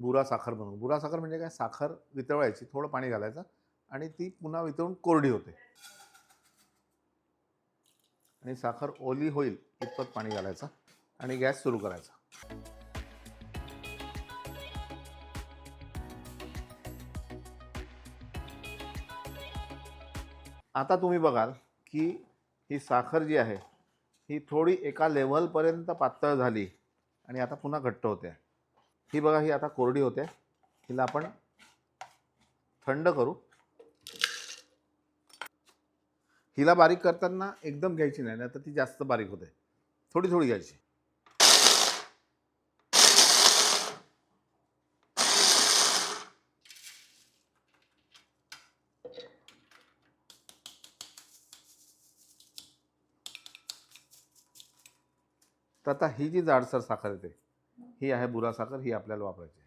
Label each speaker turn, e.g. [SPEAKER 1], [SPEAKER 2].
[SPEAKER 1] बुरा साखर बनवून. बुरा साखर म्हणजे काय? साखर वितळवायची थोडं पाणी घालायचं आणि ती पुन्हा वितळून कोरडी होते. आणि साखर ओली होईल इतपत पाणी घालायचं आणि गॅस सुरू करायचा. आता तुम्ही बघाल की ही साखर जी आहे ही थोडी एका लेवलपर्यंत पातळ झाली आणि आता पुन्हा घट्ट होते. ही बघा ही आता कोरडी होते. हिला आपण थंड करू. हिला बारीक करताना एकदम घ्यायची नाही नाही तर ती जास्त बारीक होते. थोडी थोडी घ्यायची. तर आता ही जी जाडसर साखर येते ही आहे बुरासाखर ही आपल्याला वापरायची